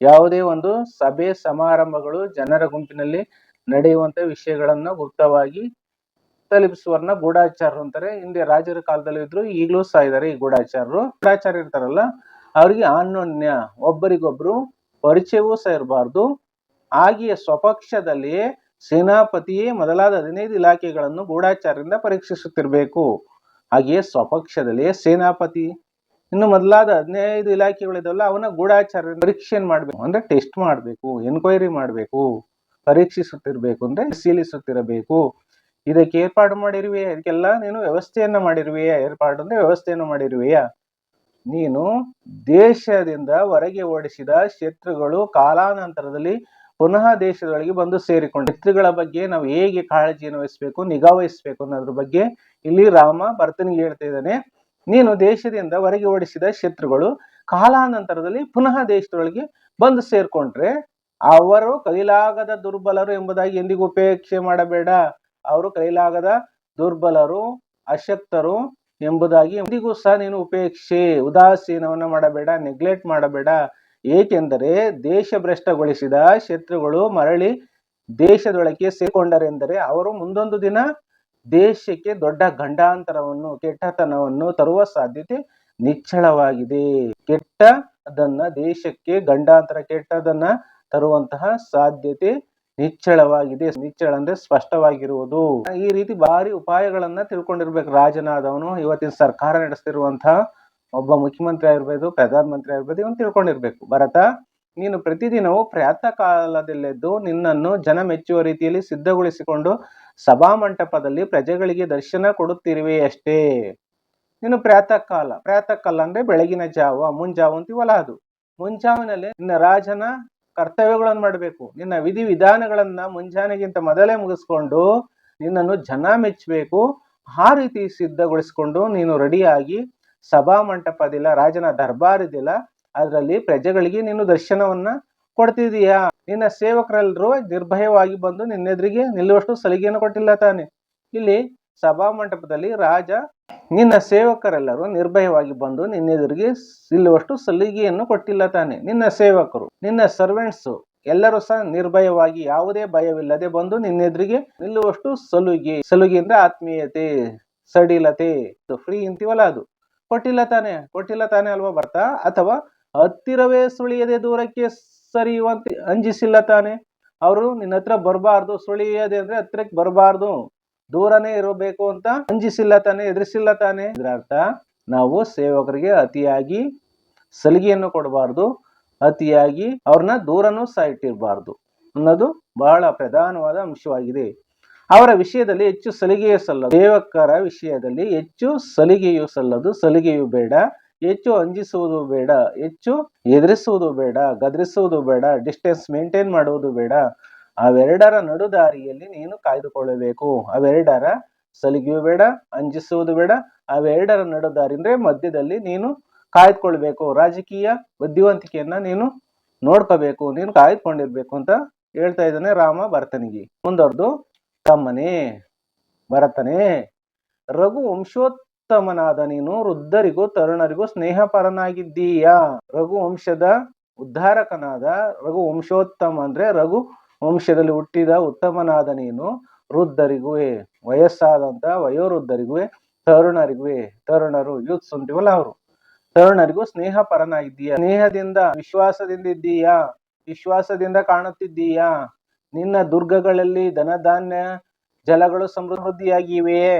ಯಾವುದೇ ಒಂದು ಸಭೆ ಸಮಾರಂಭಗಳು ಜನರ ಗುಂಪಿನಲ್ಲಿ ನಡೆಯುವಂತ ವಿಷಯಗಳನ್ನ ಗುಪ್ತವಾಗಿ ತಲುಪಿಸುವರ್ನ ಗೂಢಾಚಾರರು ಅಂತಾರೆ. ಹಿಂದೆ ರಾಜರ ಕಾಲದಲ್ಲಿ ಇದ್ರು, ಈಗಲೂ ಸಹ ಇದ್ದಾರೆ ಈ ಗೂಢಾಚಾರರು. ಗೂಢಾಚಾರ ಇರ್ತಾರಲ್ಲ, ಅವರಿಗೆ ಅನ್ಯೋನ್ಯ ಒಬ್ಬರಿಗೊಬ್ರು ಪರಿಚಯವೂ ಸಹ ಇರಬಾರ್ದು. ಹಾಗೆಯೇ ಸ್ವಪಕ್ಷದಲ್ಲಿಯೇ ಸೇನಾಪತಿಯೇ ಮೊದಲಾದ ಹದಿನೈದು ಇಲಾಖೆಗಳನ್ನು ಗೂಢಾಚಾರದಿಂದ ಪರೀಕ್ಷಿಸುತ್ತಿರಬೇಕು. ಹಾಗೆಯೇ ಸ್ವಪಕ್ಷದಲ್ಲಿಯೇ ಸೇನಾಪತಿ ಇನ್ನು ಮೊದಲಾದ ಹದಿನೈದು ಇಲಾಖೆಗಳಿದಾವಲ್ಲ ಅವನ ಗೂಢಾಚಾರ ಪರೀಕ್ಷೆ ಮಾಡಬೇಕು. ಅಂದ್ರೆ ಟೆಸ್ಟ್ ಮಾಡಬೇಕು ಎನ್ಕ್ವೈರಿ ಮಾಡಬೇಕು, ಪರೀಕ್ಷಿಸುತ್ತಿರಬೇಕು ಅಂದ್ರೆ ಪರಿಶೀಲಿಸುತ್ತಿರಬೇಕು ಇದಕ್ಕೆ ಏರ್ಪಾಡು ಮಾಡಿರುವೆಯಾ? ಇದಕ್ಕೆಲ್ಲ ನೀನು ವ್ಯವಸ್ಥೆಯನ್ನ ಮಾಡಿರುವೆಯಾ? ಏರ್ಪಾಡು ಅಂದ್ರೆ ವ್ಯವಸ್ಥೆಯನ್ನು ಮಾಡಿರುವೆಯಾ? ನೀನು ದೇಶದಿಂದ ಹೊರಗೆ ಓಡಿಸಿದ ಶತ್ರುಗಳು ಕಾಲಾನಂತರದಲ್ಲಿ ಪುನಃ ದೇಶದೊಳಗೆ ಬಂದು ಸೇರಿಕೊಂಡು, ಶತ್ರುಗಳ ಬಗ್ಗೆ ನಾವು ಹೇಗೆ ಕಾಳಜಿಯನ್ನು ವಹಿಸಬೇಕು, ನಿಗಾ ವಹಿಸಬೇಕು ಅನ್ನೋದ್ರ ಬಗ್ಗೆ ಇಲ್ಲಿ ರಾಮ ಭರತನಿಗೆ ಹೇಳ್ತಾ ಇದ್ದಾನೆ. ನೀನು ದೇಶದಿಂದ ಹೊರಗೆ ಓಡಿಸಿದ ಶತ್ರುಗಳು ಕಾಲಾನಂತರದಲ್ಲಿ ಪುನಃ ದೇಶದೊಳಗೆ ಬಂದು ಸೇರ್ಕೊಂಡ್ರೆ ಅವರು ಕೈಲಾಗದ ದುರ್ಬಲರು ಎಂಬುದಾಗಿ ಎಂದಿಗೂ ಉಪೇಕ್ಷೆ ಮಾಡಬೇಡ. ಅವರು ಕೈಲಾಗದ ದುರ್ಬಲರು, ಅಶಕ್ತರು ಎಂಬುದಾಗಿ ಎಂದಿಗೂ ಸಹ ನೀನು ಉಪೇಕ್ಷೆ, ಉದಾಸೀನವನ್ನು ಮಾಡಬೇಡ ನೆಗ್ಲೆಕ್ಟ್ ಮಾಡಬೇಡ. ಏಕೆಂದರೆ ದೇಶ ಭ್ರಷ್ಟಗೊಳಿಸಿದ ಶತ್ರುಗಳು ಮರಳಿ ದೇಶದೊಳಗೆ ಸೇರಿಕೊಂಡರೆಂದರೆ ಅವರು ಮುಂದೊಂದು ದಿನ ದೇಶಕ್ಕೆ ದೊಡ್ಡ ಗಂಡಾಂತರವನ್ನು, ಕೆಟ್ಟತನವನ್ನು ತರುವ ಸಾಧ್ಯತೆ ನಿಚ್ಚಳವಾಗಿದೆ. ಕೆಟ್ಟದನ್ನ ದೇಶಕ್ಕೆ, ಗಂಡಾಂತರ ಕೆಟ್ಟದನ್ನ ತರುವಂತಹ ಸಾಧ್ಯತೆ ನಿಚ್ಚಳವಾಗಿದೆ. ನಿಚ್ಚಳ ಅಂದ್ರೆ ಸ್ಪಷ್ಟವಾಗಿರುವುದು. ಈ ರೀತಿ ಭಾರಿ ಉಪಾಯಗಳನ್ನ ತಿಳ್ಕೊಂಡಿರ್ಬೇಕು. ರಾಜನಾದವನು ಇವತ್ತಿನ ಸರ್ಕಾರ ನಡೆಸ್ತಿರುವಂತಹ ಒಬ್ಬ ಮುಖ್ಯಮಂತ್ರಿ ಆಗಿರ್ಬೋದು ಪ್ರಧಾನ ಮಂತ್ರಿ ಆಗಿರ್ಬೋದು, ಇವನ್ ತಿಳ್ಕೊಂಡಿರ್ಬೇಕು. ಭರತ ನೀನು ಪ್ರತಿದಿನವೂ ಪ್ರಾತಃ ಕಾಲದಲ್ಲೆದ್ದು ನಿನ್ನನ್ನು ಜನ ಮೆಚ್ಚುವ ರೀತಿಯಲ್ಲಿ ಸಿದ್ಧಗೊಳಿಸಿಕೊಂಡು ಸಭಾ ಮಂಟಪದಲ್ಲಿ ಪ್ರಜೆಗಳಿಗೆ ದರ್ಶನ ಕೊಡುತ್ತಿರುವೆ ಅಷ್ಟೇ. ನೀನು ಪ್ರಾತಃ ಕಾಲ ಪ್ರಾತಃ ಕಾಲ ಅಂದ್ರೆ ಬೆಳಗಿನ ಜಾವ, ಮುಂಜಾವು ಅಂತೀವಲ್ಲ ಅದು. ಮುಂಜಾವಿನಲ್ಲಿ ನಿನ್ನ ರಾಜನ ಕರ್ತವ್ಯಗಳನ್ನು ಮಾಡಬೇಕು. ನಿನ್ನ ವಿಧಿ ವಿಧಾನಗಳನ್ನ ಮುಂಜಾನೆಗಿಂತ ಮೊದಲೇ ಮುಗಿಸ್ಕೊಂಡು ನಿನ್ನನ್ನು ಜನ ಮೆಚ್ಚಬೇಕು. ಆ ರೀತಿ ಸಿದ್ಧಗೊಳಿಸಿಕೊಂಡು ನೀನು ರೆಡಿಯಾಗಿ ಸಭಾ ಮಂಟಪದಿಲ್ಲ, ರಾಜನ ದರ್ಬಾರ್ ಇದಿಲ್ಲ ಅದರಲ್ಲಿ ಪ್ರಜೆಗಳಿಗೆ ನೀನು ದರ್ಶನವನ್ನ ಕೊಡ್ತಿದೀಯಾ? ನಿನ್ನ ಸೇವಕರೆಲ್ಲರೂ ನಿರ್ಭಯವಾಗಿ ಬಂದು ನಿನ್ನೆದುರಿಗೆ ನಿಲ್ಲುವಷ್ಟು ಸಲಿಗೆಯನ್ನು ಕೊಟ್ಟಿಲ್ಲ ತಾನೆ. ಇಲ್ಲಿ ಸಭಾ ಮಂಟಪದಲ್ಲಿ ರಾಜ, ನಿನ್ನ ಸೇವಕರೆಲ್ಲರೂ ನಿರ್ಭಯವಾಗಿ ಬಂದು ನಿನ್ನೆದುರಿಗೆ ನಿಲ್ಲುವಷ್ಟು ಸಲಿಗೆಯನ್ನು ಕೊಟ್ಟಿಲ್ಲ ತಾನೆ. ನಿನ್ನ ಸೇವಕರು, ನಿನ್ನ ಸರ್ವೆಂಟ್ಸ್ ಎಲ್ಲರೂ ಸಹ ನಿರ್ಭಯವಾಗಿ ಯಾವುದೇ ಭಯವಿಲ್ಲದೆ ಬಂದು ನಿನ್ನೆದುರಿಗೆ ನಿಲ್ಲುವಷ್ಟು ಸಲುಗೆ ಸಲುಗೆ ಅಂದ್ರೆ ಆತ್ಮೀಯತೆ, ಸಡಿಲತೆ ಫ್ರೀ ಅಂತೀವಲ್ಲ ಅದು. ಕೊಟ್ಟಿಲ್ಲ ತಾನೆ. ಕೊಟ್ಟಿಲ್ಲ ತಾನೆ ಅಲ್ವಾ ಬರ್ತಾ? ಅಥವಾ ಹತ್ತಿರವೇ ಸುಳಿಯದೆ ದೂರಕ್ಕೆ ಸರಿಯುವಂತೆ ಅಂಜಿಸಿಲ್ಲ ತಾನೆ. ಅವರು, ನಿನ್ನ ಹತ್ರ ಬರಬಾರ್ದು, ಸುಳಿಯದೆ ಅಂದ್ರೆ ಹತ್ರಕ್ಕೆ ಬರಬಾರ್ದು. ದೂರನೇ ಇರಬೇಕು ಅಂತ ಅಂಜಿಸಿಲ್ಲ ತಾನೆ, ಎದುರಿಸಿಲ್ಲ ತಾನೆ. ಇದರ ಅರ್ಥ, ನಾವು ಸೇವಕರಿಗೆ ಅತಿಯಾಗಿ ಸಲಿಗೆಯನ್ನು ಕೊಡಬಾರ್ದು, ಅತಿಯಾಗಿ ಅವ್ರನ್ನ ದೂರನೂ ಸಾಯಿಟ್ಟಿರಬಾರ್ದು ಅನ್ನೋದು ಬಹಳ ಪ್ರಧಾನವಾದ ಅಂಶವಾಗಿದೆ. ಅವರ ವಿಷಯದಲ್ಲಿ ಹೆಚ್ಚು ಸಲಿಗೆಯೂ ಸಲ್ಲದು. ಸೇವಕರ ವಿಷಯದಲ್ಲಿ ಹೆಚ್ಚು ಸಲಿಗೆಯೂ ಸಲ್ಲದು, ಸಲಿಗೆಯೂ ಬೇಡ. ಹೆಚ್ಚು ಅಂಜಿಸುವುದು ಬೇಡ, ಹೆಚ್ಚು ಎದುರಿಸುವುದು ಬೇಡ, ಗದರಿಸುವುದು ಬೇಡ ಡಿಸ್ಟೆನ್ಸ್ ಮೇಂಟೈನ್ ಮಾಡುವುದು ಬೇಡ. ಅವೆರಡರ ನಡುದಾರಿಯಲ್ಲಿ ನೀನು ಕಾಯ್ದುಕೊಳ್ಳಬೇಕು. ಅವೆರಡರ ಸಲಿಗೆಯೂ ಬೇಡ, ಅಂಜಿಸುವುದು ಬೇಡ. ಅವೆರಡರ ನಡುದಾರಿ ಅಂದ್ರೆ ಮಧ್ಯದಲ್ಲಿ ನೀನು ಕಾಯ್ದುಕೊಳ್ಬೇಕು. ರಾಜಕೀಯ ಬುದ್ಧಿವಂತಿಕೆಯನ್ನ ನೀನು ನೋಡ್ಕೋಬೇಕು. ನೀನು ಕಾಯ್ದುಕೊಂಡಿರ್ಬೇಕು ಅಂತ ಹೇಳ್ತಾ ಇದ್ದಾನೆ ರಾಮ ಭರತನಿಗೆ. ಮುಂದೊರ್ದು ತಮ್ಮನೇ, ಭರತನೇ, ರಘು ವಂಶೋತ್ತಮನಾದ ನೀನು, ವೃದ್ಧರಿಗೂ ತರುಣರಿಗೂ ಸ್ನೇಹಪರನಾಗಿದ್ದೀಯಾ. ರಘುವಂಶದ ಉದ್ಧಾರಕನಾದ ರಘುವಂಶೋತ್ತಮ ಅಂದ್ರೆ ರಘು ವಂಶದಲ್ಲಿ ಹುಟ್ಟಿದ ಉತ್ತಮನಾದ ನೀನು ವೃದ್ಧರಿಗೂ ವಯಸ್ಸಾದಂತ ವಯೋವೃದ್ಧರಿಗೂ ತರುಣರಿಗೂ ತರುಣರು ಯೂತ್ಸ್ ಅಂತೀವಲ್ಲ ಅವರು, ತರುಣರಿಗೂ ಸ್ನೇಹ ಪರನಾಗಿದ್ದೀಯಾ ಸ್ನೇಹದಿಂದ, ವಿಶ್ವಾಸದಿಂದ ಇದ್ದೀಯಾ, ವಿಶ್ವಾಸದಿಂದ ಕಾಣುತ್ತಿದ್ದೀಯಾ. ನಿನ್ನ ದುರ್ಗಗಳಲ್ಲಿ ಧನಧಾನ್ಯ ಜಲಗಳು ಸಮೃದ್ಧಿಯಾಗಿವೆಯೇ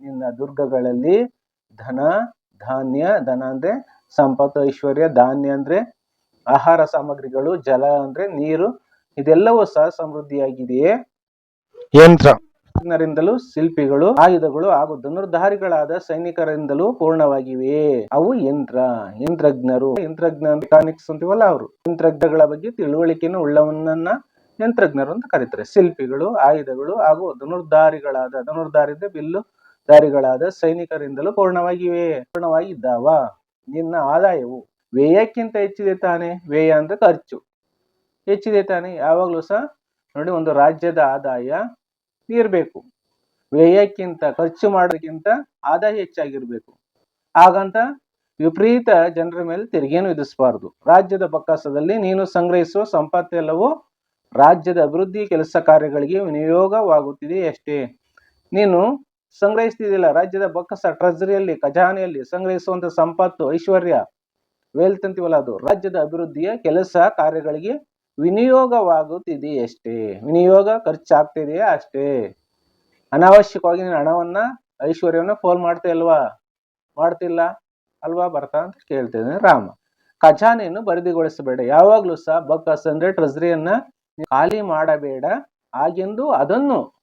ನಿನ್ನ ದುರ್ಗಗಳಲ್ಲಿ ಧನ ಧಾನ್ಯ ಧನ ಅಂದ್ರೆ ಸಂಪತ್ತು ಐಶ್ವರ್ಯ ಧಾನ್ಯ ಅಂದ್ರೆ ಆಹಾರ ಸಾಮಗ್ರಿಗಳು ಜಲ ಅಂದ್ರೆ ನೀರು ಇದೆಲ್ಲವೂ ಸಹ ಸಮೃದ್ಧಿಯಾಗಿದೆಯೇ? ಯಂತ್ರ. ರಿಂದಲೂ ಶಿಲ್ಪಿಗಳು ಆಯುಧಗಳು ಹಾಗೂ ಧನುರ್ಧಾರಿಗಳಾದ ಸೈನಿಕರಿಂದಲೂ ಪೂರ್ಣವಾಗಿವೆ ಅವು ಯಂತ್ರ ಯಂತ್ರಜ್ಞರು. ಯಂತ್ರಜ್ಞ ಮೆಕಾನಿಕ್ಸ್ ಅಂತೀವಲ್ಲ ಅವರು. ಯಂತ್ರಜ್ಞಗಳ ಬಗ್ಗೆ ತಿಳುವಳಿಕೆಯನ್ನು ಉಳ್ಳವನ್ನ ಯಂತ್ರಜ್ಞರು ಅಂತ ಕರೀತಾರೆ. ಶಿಲ್ಪಿಗಳು ಆಯುಧಗಳು ಹಾಗೂ ಧನುರ್ಧಾರಿಗಳಾದ ಧನುರ್ಧಾರಿದ ಬಿಲ್ಲು ಧಾರಿಗಳಾದ ಸೈನಿಕರಿಂದಲೂ ಪೂರ್ಣವಾಗಿವೆ. ಪೂರ್ಣವಾಗಿದ್ದಾವ. ನಿನ್ನ ಆದಾಯವು ವ್ಯಯಕ್ಕಿಂತ ಹೆಚ್ಚಿದೆ ತಾನೆ? ವ್ಯಯ ಅಂದ್ರೆ ಖರ್ಚು. ಹೆಚ್ಚಿದೆ ತಾನೆ? ಯಾವಾಗಲೂ ಸಹ ನೋಡಿ, ಒಂದು ರಾಜ್ಯದ ಆದಾಯ ಇರಬೇಕು. ವ್ಯಯಕ್ಕಿಂತ ಖರ್ಚು ಮಾಡೋದಕ್ಕಿಂತ ಆದಾಯ ಹೆಚ್ಚಾಗಿರ್ಬೇಕು. ಹಾಗಂತ ವಿಪರೀತ ಜನರ ಮೇಲೆ ತೆರಿಗೆಯನ್ನು ವಿಧಿಸಬಾರದು ರಾಜ್ಯದ ಬೊಕ್ಕಸದಲ್ಲಿ ನೀನು ಸಂಗ್ರಹಿಸುವ ಸಂಪತ್ತೆಲ್ಲವೂ ರಾಜ್ಯದ ಅಭಿವೃದ್ಧಿ ಕೆಲಸ ಕಾರ್ಯಗಳಿಗೆ ವಿನಿಯೋಗವಾಗುತ್ತಿದೆ ಅಷ್ಟೇ ನೀನು ಸಂಗ್ರಹಿಸ್ತಿದ್ದಿಲ್ಲ. ರಾಜ್ಯದ ಬೊಕ್ಕಸ ಟ್ರೆಜರಿಯಲ್ಲಿ ಖಜಾನೆಯಲ್ಲಿ ಸಂಗ್ರಹಿಸುವಂತ ಸಂಪತ್ತು, ಐಶ್ವರ್ಯ, ವೆಲ್ತ್ ಅಂತೀವಲ್ಲ ಅದು. ರಾಜ್ಯದ ಅಭಿವೃದ್ಧಿಯ ಕೆಲಸ ಕಾರ್ಯಗಳಿಗೆ ವಿನಿಯೋಗವಾಗುತ್ತಿದೆಯಷ್ಟೇ. ವಿನಿಯೋಗ ಖರ್ಚಾಗ್ತಿದೆಯಾ ಅಷ್ಟೇ? ಅನಾವಶ್ಯಕವಾಗಿ ನೀನು ಹಣವನ್ನ, ಐಶ್ವರ್ಯವನ್ನ ಫೋಲ್ ಮಾಡ್ತಾ ಅಲ್ವಾ ಮಾಡ್ತಿಲ್ಲ? ಅಲ್ವಾ ಬರ್ತಾ ಅಂತ ಕೇಳ್ತಿದ್ದಾನೆ ರಾಮ. ಖಜಾನೆಯನ್ನು ಬರದಿಗೊಳಿಸಬೇಡ. ಯಾವಾಗ್ಲೂ ಸಹ ಬಕ್ಕಸ್ ಅಂದ್ರೆ ಟ್ರೆಜರಿಯನ್ನ ಖಾಲಿ ಮಾಡಬೇಡ. ಹಾಗೆಂದು ಅದನ್ನು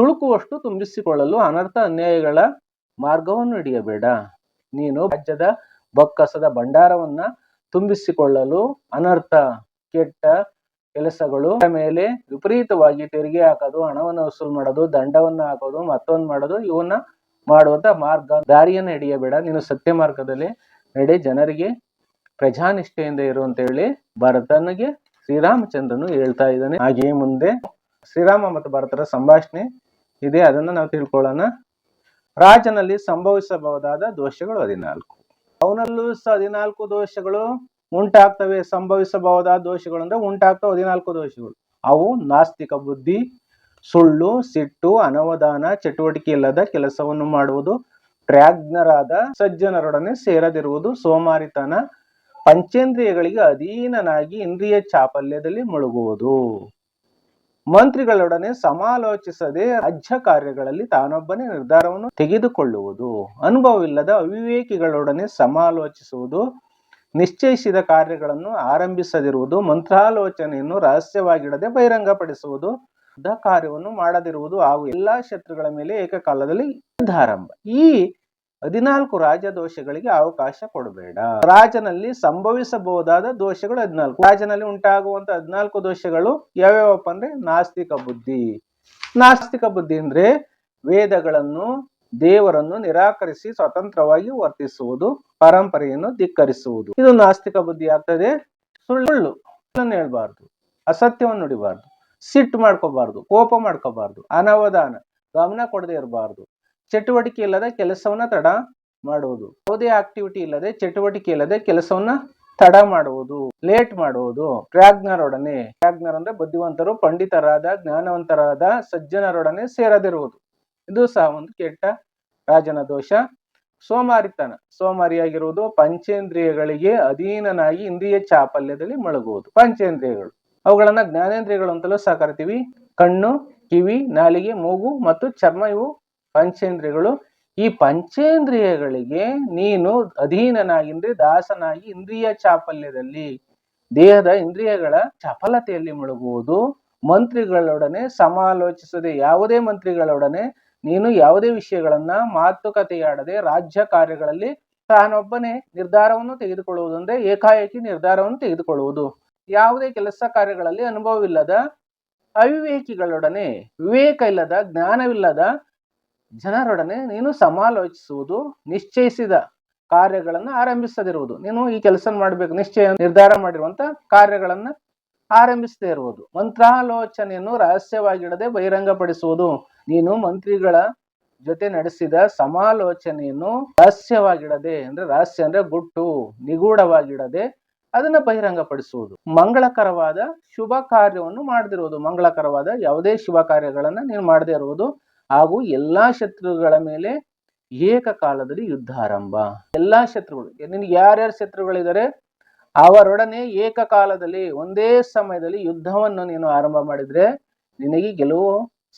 ತುಳುಕುವಷ್ಟು ತುಂಬಿಸಿಕೊಳ್ಳಲು ಅನರ್ಥ ಅನ್ಯಾಯಗಳ ಮಾರ್ಗವನ್ನು ಹಿಡಿಯಬೇಡ. ನೀನು ರಾಜ್ಯದ ಬೊಕ್ಕಸದ ಭಂಡಾರವನ್ನ ತುಂಬಿಸಿಕೊಳ್ಳಲು ಅನರ್ಥ. ಕೆಟ್ಟ ಕೆಲಸಗಳು ಮೇಲೆ ವಿಪರೀತವಾಗಿ ತೆರಿಗೆ ಹಾಕೋದು, ಹಣವನ್ನು ವಸೂಲು ಮಾಡೋದು, ದಂಡವನ್ನು ಹಾಕೋದು, ಮತ್ತೊಂದು ಮಾಡೋದು ಇವನ್ನ ಮಾಡುವಂತ ಮಾರ್ಗ. ದಾರಿಯನ್ನು ಹಿಡಿಯಬೇಡ. ನೀನು ಸತ್ಯ ಮಾರ್ಗದಲ್ಲಿ ನಡೆ. ಜನರಿಗೆ ಪ್ರಜಾನಿಷ್ಠೆಯಿಂದ ಇರು ಅಂತ ಹೇಳಿ ಭರತನಿಗೆ ಶ್ರೀರಾಮಚಂದ್ರನು ಹೇಳ್ತಾ ಇದ್ದಾನೆ. ಹಾಗೆಯೇ ಮುಂದೆ ಶ್ರೀರಾಮ ಮತ್ತು ಭರತರ ಸಂಭಾಷಣೆ ಇದೆ, ಅದನ್ನ ನಾವು ತಿಳ್ಕೊಳ್ಳೋಣ. ರಾಜನಲ್ಲಿ ಸಂಭವಿಸಬಹುದಾದ ದೋಷಗಳು ಹದಿನಾಲ್ಕು. ಅವನಲ್ಲೂ ಸಹ ಹದಿನಾಲ್ಕು ದೋಷಗಳು ಉಂಟಾಗ್ತವೆ, ಸಂಭವಿಸಬಹುದಾದ ದೋಷಗಳು ಅಂದ್ರೆ ಉಂಟಾಗ್ತವೆ ಹದಿನಾಲ್ಕು ದೋಷಗಳು. ಅವು ನಾಸ್ತಿಕ ಬುದ್ಧಿ, ಸುಳ್ಳು, ಸಿಟ್ಟು, ಅನವಧಾನ, ಚಟುವಟಿಕೆ ಇಲ್ಲದ ಕೆಲಸವನ್ನು ಮಾಡುವುದು, ಪ್ರಾಜ್ಞರಾದ ಸಜ್ಜನರೊಡನೆ ಸೇರದಿರುವುದು, ಸೋಮಾರಿತನ, ಪಂಚೇಂದ್ರಿಯಗಳಿಗೆ ಅಧೀನನಾಗಿ ಇಂದ್ರಿಯ ಚಾಪಲ್ಯದಲ್ಲಿ ಮುಳುಗುವುದು. ಮಂತ್ರಿಗಳೊಡನೆ ಸಮಾಲೋಚಿಸದೆ ರಾಜ್ಯ ಕಾರ್ಯಗಳಲ್ಲಿ ತಾನೊಬ್ಬನೇ ನಿರ್ಧಾರವನ್ನು ತೆಗೆದುಕೊಳ್ಳುವುದು, ಅನುಭವವಿಲ್ಲದ ಅವಿವೇಕಿಗಳೊಡನೆ ಸಮಾಲೋಚಿಸುವುದು, ನಿಶ್ಚಯಿಸಿದ ಕಾರ್ಯಗಳನ್ನು ಆರಂಭಿಸದಿರುವುದು, ಮಂತ್ರಾಲೋಚನೆಯನ್ನು ರಹಸ್ಯವಾಗಿಡದೆ ಬಹಿರಂಗಪಡಿಸುವುದು ಕಾರ್ಯವನ್ನು ಮಾಡದಿರುವುದು ಹಾಗೂ ಎಲ್ಲಾ ಶತ್ರುಗಳ ಮೇಲೆ ಏಕಕಾಲದಲ್ಲಿ ಯುದ್ಧಾರಂಭ ಈ ಹದಿನಾಲ್ಕು ರಾಜದೋಷಗಳಿಗೆ ಅವಕಾಶ ಕೊಡಬೇಡ. ರಾಜನಲ್ಲಿ ಸಂಭವಿಸಬಹುದಾದ ದೋಷಗಳು ಹದಿನಾಲ್ಕು. ರಾಜನಲ್ಲಿ ಉಂಟಾಗುವಂತ ಹದಿನಾಲ್ಕು ದೋಷಗಳು ಯಾವ್ಯಾವಪ್ಪ ಅಂದ್ರೆ ನಾಸ್ತಿಕ ಬುದ್ಧಿ. ನಾಸ್ತಿಕ ಬುದ್ಧಿ ಅಂದ್ರೆ ವೇದಗಳನ್ನು ದೇವರನ್ನು ನಿರಾಕರಿಸಿ ಸ್ವತಂತ್ರವಾಗಿ ವರ್ತಿಸುವುದು, ಪರಂಪರೆಯನ್ನು ಧಿಕ್ಕರಿಸುವುದು. ಇದು ನಾಸ್ತಿಕ ಬುದ್ಧಿ ಆಗ್ತದೆ. ಸುಳ್ಳು ಹೇಳ್ಬಾರ್ದು. ಅಸತ್ಯವನ್ನು ನುಡಿಬಾರ್ದು. ಸಿಟ್ಟು ಮಾಡ್ಕೋಬಾರ್ದು. ಕೋಪ ಮಾಡ್ಕೋಬಾರ್ದು. ಅನವಧಾನ. ಗಮನ ಕೊಡದೆ ಇರಬಾರ್ದು. ಚಟುವಟಿಕೆ ಇಲ್ಲದೆ ಕೆಲಸವನ್ನ ತಡ ಮಾಡುವುದು. ಯಾವುದೇ ಆಕ್ಟಿವಿಟಿ ಇಲ್ಲದೆ ಚಟುವಟಿಕೆ ಇಲ್ಲದೆ ಕೆಲಸವನ್ನ ತಡ ಮಾಡುವುದು. ಲೇಟ್ ಮಾಡುವುದು. ಪ್ರಾಜ್ಞರೊಡನೆ, ಪ್ರಾಜ್ಞರ್ ಅಂದ್ರೆ ಬುದ್ಧಿವಂತರು, ಪಂಡಿತರಾದ, ಜ್ಞಾನವಂತರಾದ, ಸಜ್ಜನರೊಡನೆ ಸೇರದಿರುವುದು. ಇದು ಸಹ ಒಂದು ಕೆಟ್ಟ ರಾಜನ ದೋಷ. ಸೋಮಾರಿತನ, ಸೋಮಾರಿಯಾಗಿರುವುದು ಪಂಚೇಂದ್ರಿಯಗಳಿಗೆ ಅಧೀನನಾಗಿ ಇಂದ್ರಿಯ ಚಾಪಲ್ಯದಲ್ಲಿ ಮುಳುಗುವುದು ಪಂಚೇಂದ್ರಿಯಗಳು. ಅವುಗಳನ್ನ ಜ್ಞಾನೇಂದ್ರಿಯಗಳು ಅಂತಲೂ ಸಹ ಕರಿತೀವಿ. ಕಣ್ಣು, ಕಿವಿ, ನಾಲಿಗೆ, ಮೂಗು ಮತ್ತು ಚರ್ಮ ಇವು ಪಂಚೇಂದ್ರಿಯಗಳು. ಈ ಪಂಚೇಂದ್ರಿಯಗಳಿಗೆ ನೀನು ಅಧೀನನಾಗಿಂದ್ರೆ ದಾಸನಾಗಿ ಇಂದ್ರಿಯ ಚಾಪಲ್ಯದಲ್ಲಿ, ದೇಹದ ಇಂದ್ರಿಯಗಳ ಚಪಲತೆಯಲ್ಲಿ ಮುಳುಗುವುದು, ಮಂತ್ರಿಗಳೊಡನೆ ಸಮಾಲೋಚಿಸದೆ, ಯಾವುದೇ ಮಂತ್ರಿಗಳೊಡನೆ ನೀನು ಯಾವುದೇ ವಿಷಯಗಳನ್ನ ಮಾತುಕತೆಯಾಡದೆ ರಾಜ್ಯ ಕಾರ್ಯಗಳಲ್ಲಿ ತಾನೊಬ್ಬನೇ ನಿರ್ಧಾರವನ್ನು ತೆಗೆದುಕೊಳ್ಳುವುದು ಅಂದ್ರೆ ಏಕಾಏಕಿ ನಿರ್ಧಾರವನ್ನು ತೆಗೆದುಕೊಳ್ಳುವುದು. ಯಾವುದೇ ಕೆಲಸ ಕಾರ್ಯಗಳಲ್ಲಿ ಅನುಭವವಿಲ್ಲದ ಅವಿವೇಕಿಗಳೊಡನೆ ವಿವೇಕ ಇಲ್ಲದ ಜ್ಞಾನವಿಲ್ಲದ ಜನರೊಡನೆ ನೀನು ಸಮಾಲೋಚಿಸುವುದು, ನಿಶ್ಚಯಿಸಿದ ಕಾರ್ಯಗಳನ್ನು ಆರಂಭಿಸದಿರುವುದು. ನೀನು ಈ ಕೆಲಸ ಮಾಡಬೇಕು, ನಿಶ್ಚಯ, ನಿರ್ಧಾರ ಮಾಡಿರುವಂತ ಕಾರ್ಯಗಳನ್ನ ಆರಂಭಿಸದೇ ಇರುವುದು. ಮಂತ್ರಾಲೋಚನೆಯನ್ನು ರಹಸ್ಯವಾಗಿಡದೆ ಬಹಿರಂಗಪಡಿಸುವುದು. ನೀನು ಮಂತ್ರಿಗಳ ಜೊತೆ ನಡೆಸಿದ ಸಮಾಲೋಚನೆಯನ್ನು ರಹಸ್ಯವಾಗಿಡದೆ, ಅಂದ್ರೆ ರಹಸ್ಯ ಅಂದ್ರೆ ಗುಟ್ಟು, ನಿಗೂಢವಾಗಿಡದೆ ಅದನ್ನ ಬಹಿರಂಗಪಡಿಸುವುದು. ಮಂಗಳಕರವಾದ ಶುಭ ಕಾರ್ಯವನ್ನು ಮಾಡದಿರುವುದು. ಮಂಗಳಕರವಾದ ಯಾವುದೇ ಶುಭ ಕಾರ್ಯಗಳನ್ನ ನೀನು ಮಾಡದೇ ಇರುವುದು. ಹಾಗೂ ಎಲ್ಲಾ ಶತ್ರುಗಳ ಮೇಲೆ ಏಕಕಾಲದಲ್ಲಿ ಯುದ್ಧ ಆರಂಭ ಎಲ್ಲಾ ಶತ್ರುಗಳು, ನಿನಗೆ ಯಾರ್ಯಾರು ಶತ್ರುಗಳಿದ್ದಾರೆ ಅವರೊಡನೆ ಏಕಕಾಲದಲ್ಲಿ, ಒಂದೇ ಸಮಯದಲ್ಲಿ ಯುದ್ಧವನ್ನು ನೀನು ಆರಂಭ ಮಾಡಿದ್ರೆ ನಿನಗೆ ಗೆಲುವು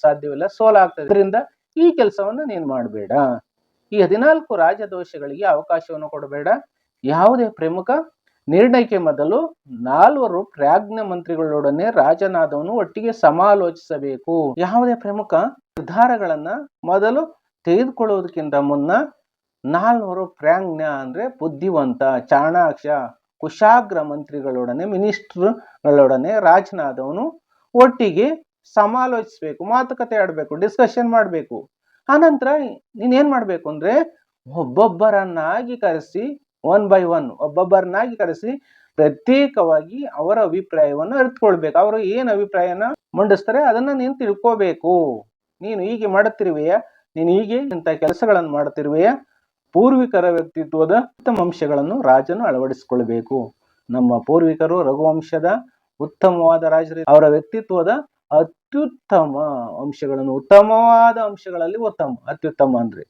ಸಾಧ್ಯವಿಲ್ಲ ಸೋಲಾಗ್ತದೆ ಇದರಿಂದ ಈ ಕೆಲಸವನ್ನು ನೀನು ಮಾಡಬೇಡ. ಈ ಹದಿನಾಲ್ಕು ರಾಜದೋಷಗಳಿಗೆ ಅವಕಾಶವನ್ನು ಕೊಡಬೇಡ. ಯಾವುದೇ ಪ್ರಮುಖ ನಿರ್ಣಯಕ್ಕೆ ಮೊದಲು ನಾಲ್ವರು ಪ್ರಾಜ್ಞ ಮಂತ್ರಿಗಳೊಡನೆ ರಾಜನಾದವನು ಒಟ್ಟಿಗೆ ಸಮಾಲೋಚಿಸಬೇಕು. ಯಾವುದೇ ಪ್ರಮುಖ ನಿರ್ಧಾರಗಳನ್ನ ಮೊದಲು ತೆಗೆದುಕೊಳ್ಳುವುದಕ್ಕಿಂತ ಮುನ್ನ ನಾಲ್ವರು ಪ್ರಾಜ್ಞ ಅಂದ್ರೆ ಬುದ್ಧಿವಂತ, ಚಾಣಾಕ್ಷ, ಕುಶಾಗ್ರ ಮಂತ್ರಿಗಳೊಡನೆ ಮಿನಿಸ್ಟರ್ಗಳೊಡನೆ ರಾಜನಾದವನು ಒಟ್ಟಿಗೆ ಸಮಾಲೋಚಿಸಬೇಕು, ಮಾತುಕತೆ ಆಡಬೇಕು ಡಿಸ್ಕಷನ್ ಮಾಡಬೇಕು. ಆನಂತರ ನೀನೇನ್ ಮಾಡಬೇಕು ಅಂದ್ರೆ ಒಬ್ಬೊಬ್ಬರನ್ನಾಗಿ ಕರೆಸಿ ಒನ್ ಬೈ ಒನ್ ಒಬ್ಬೊಬ್ಬರನ್ನಾಗಿ ಕರೆಸಿ ಪ್ರತ್ಯೇಕವಾಗಿ ಅವರ ಅಭಿಪ್ರಾಯವನ್ನು ಅರಿತುಕೊಳ್ಬೇಕು. ಅವರು ಏನು ಅಭಿಪ್ರಾಯನ ಮಂಡಿಸ್ತಾರೆ ಅದನ್ನ ನೀನು ತಿಳ್ಕೋಬೇಕು. ನೀನು ಹೀಗೆ ಮಾಡುತ್ತಿರುವೆಯಾ? ನೀನು ಹೀಗೆ ಇಂಥ ಕೆಲಸಗಳನ್ನು ಮಾಡುತ್ತಿರುವೆಯಾ? ಪೂರ್ವಿಕರ ವ್ಯಕ್ತಿತ್ವದ ಉತ್ತಮ ಅಂಶಗಳನ್ನು ರಾಜನು ಅಳವಡಿಸಿಕೊಳ್ಬೇಕು. ನಮ್ಮ ಪೂರ್ವಿಕರು ರಘುವಂಶದ ಉತ್ತಮವಾದ ರಾಜರು. ಅವರ ವ್ಯಕ್ತಿತ್ವದ ಅತ್ಯುತ್ತಮ ಅಂಶಗಳನ್ನು, ಉತ್ತಮವಾದ ಅಂಶಗಳಲ್ಲಿ ಉತ್ತಮ, ಅತ್ಯುತ್ತಮ ಅಂದ್ರೆ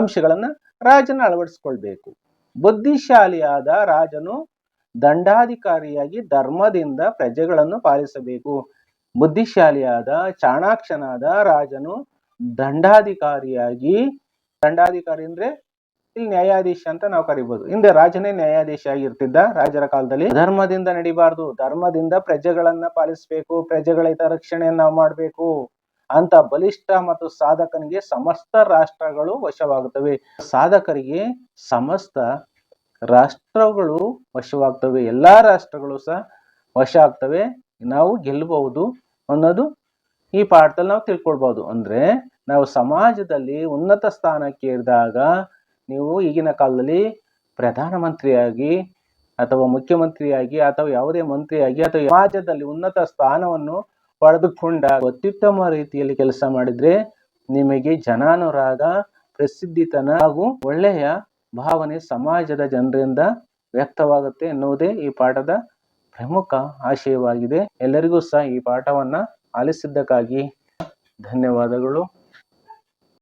ಅಂಶಗಳನ್ನ ರಾಜನ ಅಳವಡಿಸಿಕೊಳ್ಬೇಕು. ಬುದ್ಧಿಶಾಲಿಯಾದ ರಾಜನು ದಂಡಾಧಿಕಾರಿಯಾಗಿ ಧರ್ಮದಿಂದ ಪ್ರಜೆಗಳನ್ನು ಪಾಲಿಸಬೇಕು. ಬುದ್ಧಿಶಾಲಿಯಾದ, ಚಾಣಾಕ್ಷನಾದ ರಾಜನು ದಂಡಾಧಿಕಾರಿಯಾಗಿ, ದಂಡಾಧಿಕಾರಿ ಅಂದ್ರೆ ಇಲ್ಲಿ ನ್ಯಾಯಾಧೀಶ ಅಂತ ನಾವು ಕರಿಬಹುದು ಹಿಂದೆ ರಾಜನೇ ನ್ಯಾಯಾಧೀಶ ಆಗಿರ್ತಿದ್ದ ರಾಜರ ಕಾಲದಲ್ಲಿ. ಧರ್ಮದಿಂದ ನಡಿಬಾರ್ದು. ಧರ್ಮದಿಂದ ಪ್ರಜೆಗಳನ್ನ ಪಾಲಿಸಬೇಕು. ಪ್ರಜೆಗಳ ಹಿತರಕ್ಷಣೆಯನ್ನ ಮಾಡಬೇಕು. ಅಂತ ಬಲಿಷ್ಠ ಮತ್ತು ಸಾಧಕನಿಗೆ ಸಮಸ್ತ ರಾಷ್ಟ್ರಗಳು ವಶವಾಗುತ್ತವೆ. ಸಾಧಕರಿಗೆ ಸಮಸ್ತ ರಾಷ್ಟ್ರಗಳು ವಶವಾಗ್ತವೆ ಎಲ್ಲಾ ರಾಷ್ಟ್ರಗಳು ಸಹ ವಶ ಆಗ್ತವೆ ನಾವು ಗೆಲ್ಲಬಹುದು ಅನ್ನೋದು ಈ ಪಾಠದಲ್ಲಿ ನಾವು ತಿಳ್ಕೊಳ್ಬಹುದು. ಅಂದ್ರೆ ನಾವು ಸಮಾಜದಲ್ಲಿ ಉನ್ನತ ಸ್ಥಾನಕ್ಕೆ ಇರಿದಾಗ ನೀವು ಈಗಿನ ಕಾಲದಲ್ಲಿ ಪ್ರಧಾನಮಂತ್ರಿಯಾಗಿ ಅಥವಾ ಮುಖ್ಯಮಂತ್ರಿಯಾಗಿ ಅಥವಾ ಯಾವುದೇ ಮಂತ್ರಿಯಾಗಿ ಅಥವಾ ಸಮಾಜದಲ್ಲಿ ಉನ್ನತ ಸ್ಥಾನವನ್ನು ಪಡೆದುಕೊಂಡ ಅತ್ಯುತ್ತಮ ರೀತಿಯಲ್ಲಿ ಕೆಲಸ ಮಾಡಿದ್ರೆ ನಿಮಗೆ ಜನಾನುರಾಗ, ಪ್ರಸಿದ್ಧಿತನ ಹಾಗೂ ಒಳ್ಳೆಯ ಭಾವನೆ ಸಮಾಜದ ಜನರಿಂದ ವ್ಯಕ್ತವಾಗುತ್ತೆ ಎನ್ನುವುದೇ ಈ ಪಾಠದ ಪ್ರಮುಖ ಆಶಯವಾಗಿದೆ. ಎಲ್ಲರಿಗೂ ಸಹ ಈ ಪಾಠವನ್ನ ಆಲಿಸಿದ್ದಕ್ಕಾಗಿ ಧನ್ಯವಾದಗಳು.